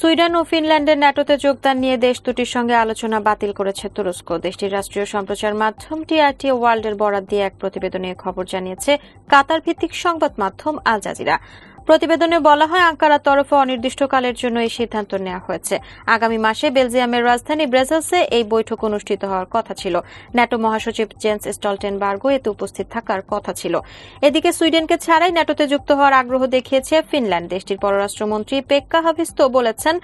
Sweden ও ফিনল্যান্ডের ন্যাটোতে যোগদান নিয়ে দেশ দুটির সঙ্গে আলোচনা বাতিল করেছে তুরস্ক। দেশটির রাষ্ট্রীয় সম্প্রচার মাধ্যম টিআরটি ওয়ার্ল্ডের বরাদ দিয়ে এক প্রতিবেদনে খবর জানিয়েছে কাতার ভিত্তিক সংবাদ মাধ্যম আল জাজিরা। প্রতিবেদনে বলা হয়, আঙ্কারার তরফে অনির্দিষ্টকালের জন্য এই সিদ্ধান্ত নেওয়া হয়েছে। আগামী মাসে বেলজিয়ামের রাজধানী ব্রাসেলসে এই বৈঠক অনুষ্ঠিত হওয়ার কথা ছিল। ন্যাটো মহাসচিব জেন্স স্টলটেনবার্গও এতে উপস্থিত থাকার কথা ছিল। এদিকে সুইডেনকে ছাড়াই ন্যাটোতে যুক্ত হওয়ার আগ্রহ দেখিয়েছে ফিনল্যান্ড। দেশটির পররাষ্ট্রমন্ত্রী পেক্কা হাভিস্তো বলেছেন,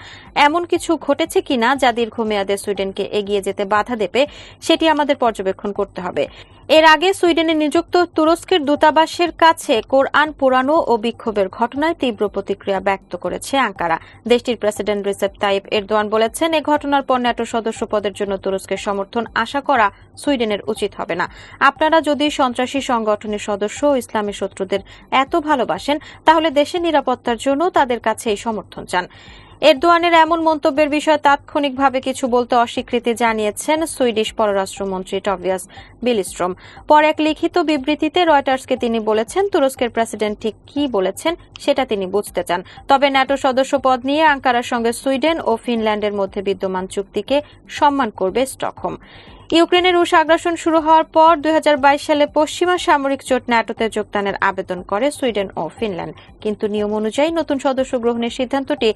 এমন কিছু ঘটেছে কিনা যা দীর্ঘমেয়াদে সুইডেনকে এগিয়ে যেতে বাধা দেবে, সেটি আমাদের পর্যবেক্ষণ করতে হবে। এর আগে সুইডেনে নিযুক্ত তুরস্কের দূতাবাসের কাছে কোরআন পোড়ানো ও বিক্ষোভের ঘটনায় তীব্র প্রতিক্রিয়া ব্যক্ত করেছে আঙ্কারা। দেশটির প্রেসিডেন্ট রিসেপ তাইপ এরদোয়ান বলেছেন, এ ঘটনার পর ন্যাটো সদস্য পদের জন্য তুরস্কের সমর্থন আশা করা সুইডেনের উচিত হবে না। আপনারা যদি সন্ত্রাসী সংগঠনের সদস্য ও ইসলামী শত্রুদের এত ভালোবাসেন, তাহলে দেশের নিরাপত্তার জন্য তাদের কাছে এই সমর্থন চান। এরদোয়ানের এমন মন্তব্যের বিষয়ে তাৎক্ষণিকভাবে কিছু বলতে অস্বীকৃতি জানিয়েছেন সুইডিশ পররাষ্ট্রমন্ত্রী টভিয়াস বিলিস্ট্রম। পরে এক লিখিত বিবৃতিতে রয়টার্সকে তিনি বলেছেন, তুরস্কের প্রেসিডেন্ট ঠিক কি বলেছেন সেটা তিনি বুঝতে চান। তবে ন্যাটো সদস্য পদ নিয়ে আঙ্কারার সঙ্গে সুইডেন ও ফিনল্যান্ডের মধ্যে বিদ্যমান চুক্তিকে সম্মান করবে স্টকহোম। ইউক্রেনের রুশ আগ্রাসন শুরু হওয়ার পর দু হাজার বাইশ সালে পশ্চিমা সামরিক জোট ন্যাটোতে যোগদানের আবেদন করে সুইডেন ও ফিনল্যান্ড। কিন্তু নিয়ম অনুযায়ী নতুন সদস্য গ্রহণের সিদ্ধান্তটি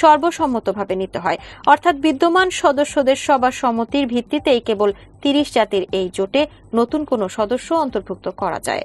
সর্বসম্মতভাবে নিতে হয়। অর্থাৎ বিদ্যমান সদস্যদের সবার সম্মতির ভিত্তিতেই কেবল তিরিশ জাতির এই জোটে নতুন কোনো সদস্য অন্তর্ভুক্ত করা যায়।